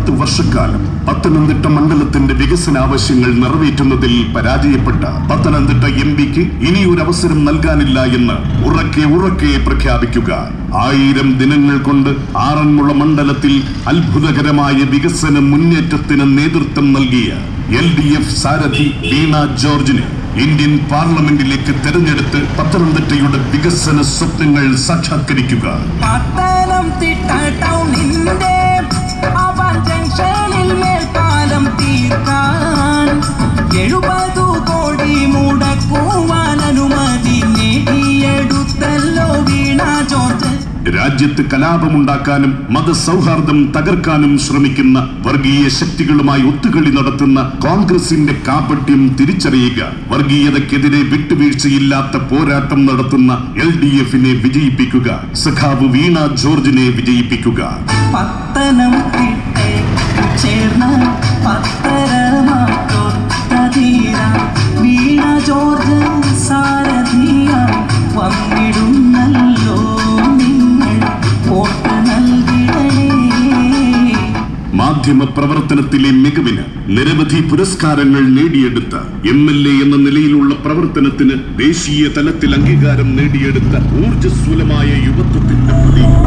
പത്ത് വർഷക്കാലം പത്തനംതിട്ട മണ്ഡലത്തിന്റെ വികസന ആവശ്യങ്ങൾ നിറവേറ്റുന്നതിൽ പരാജയപ്പെട്ട പത്തനംതിട്ട എം പിക്ക് ഇനിയൊരു അവസരം നൽകാനില്ല എന്ന് ഉറക്കെ ഉറക്കെ പ്രഖ്യാപിക്കുക. ആയിരം ദിനങ്ങൾ കൊണ്ട് ആറന്മുള മണ്ഡലത്തിൽ അത്ഭുതകരമായ വികസന മുന്നേറ്റത്തിന് നേതൃത്വം നൽകിയ എൽ ഡി എഫ് സാരഥി വീണ ജോർജിന് ഇന്ത്യൻ പാർലമെന്റിലേക്ക് തെരഞ്ഞെടുത്ത് പത്തനംതിട്ടയുടെ വികസന സ്വപ്നങ്ങൾ സാക്ഷാത്കരിക്കുക. പത്തനംതിട്ട ടൗണിന്റെ രാജ്യത്ത് കലാപമുണ്ടാക്കാനും മതസൗഹാർദ്ദം തകർക്കാനും ശ്രമിക്കുന്ന വർഗീയ ശക്തികളുമായി ഒത്തുകളി നടത്തുന്ന കോൺഗ്രസിന്റെ കാപട്യം തിരിച്ചറിയുക. വർഗീയതക്കെതിരെ വിട്ടുവീഴ്ചയില്ലാത്ത പോരാട്ടം നടത്തുന്ന എൽ ഡി എഫിനെ വിജയിപ്പിക്കുക. സഖാവ് വീണ ജോർജിനെ വിജയിപ്പിക്കുക. ചേർന്ന പത്തരമാക്കൊത്തീര മാധ്യമ പ്രവർത്തനത്തിലെ മികവിന് നിരവധി പുരസ്കാരങ്ങൾ നേടിയെടുത്ത എം എൽ എ എന്ന നിലയിലുള്ള പ്രവർത്തനത്തിന് ദേശീയ തലത്തിൽ അംഗീകാരം നേടിയെടുത്ത ഊർജസ്വലമായ യുവത്വത്തിന്റെ പ്രതീകം.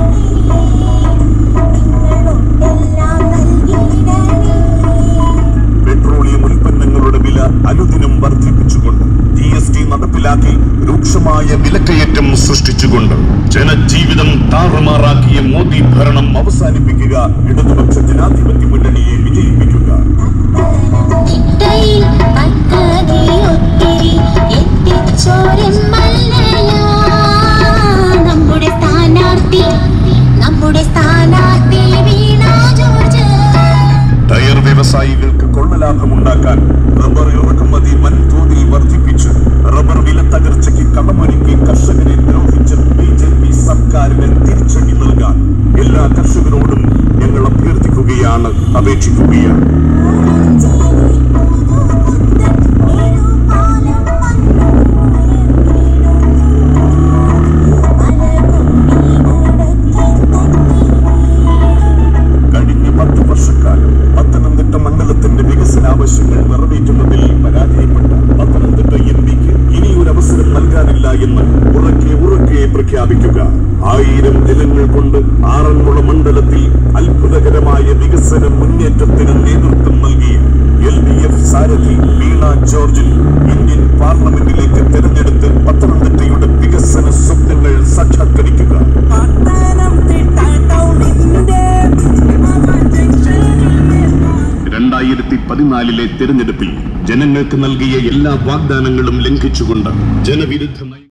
രൂക്ഷമായ വിലക്കയറ്റം സൃഷ്ടിച്ചുകൊണ്ട് ജനജീവിതം താറുമാറാക്കിയ മോദി ഭരണം അവസാനിപ്പിക്കുക ഇടതുപക്ഷ ജനാധിപത്യ മുന്നണിയെ വിജയിപ്പിക്കുക. നമ്മുടെ സ്ഥാനാർത്ഥി നമ്മുടെ സ്ഥാനാർത്ഥി ടയർ വ്യവസായികൾക്ക് കൊള്ളലാഭമുണ്ടാക്കാൻ കർഷകരോടും ഞങ്ങൾ അഭ്യർത്ഥിക്കുകയാണ് അപേക്ഷിക്കുകയാണ്. പ്രഖ്യാപിക്കുക. ആയിരം ദിനങ്ങൾ കൊണ്ട് ആറന്മുള മണ്ഡലത്തിൽ അത്ഭുതകരമായ വികസന മുന്നേറ്റത്തിന് നേതൃത്വം നൽകിയ എൽ ഡി എഫ് സാരഥി വീണ ജോർജിൽ ഇന്ത്യൻ പാർലമെന്റിലേക്ക് തെരഞ്ഞെടുത്ത് പത്തനംതിട്ടയുടെ വികസന സ്വപ്നങ്ങൾ സാക്ഷാത്കരിക്കുക. രണ്ടായിരത്തി പതിനാലിലെ തെരഞ്ഞെടുപ്പിൽ ജനങ്ങൾക്ക് നൽകിയ എല്ലാ വാഗ്ദാനങ്ങളും ലംഘിച്ചുകൊണ്ട് ജനവിരുദ്ധ നയ-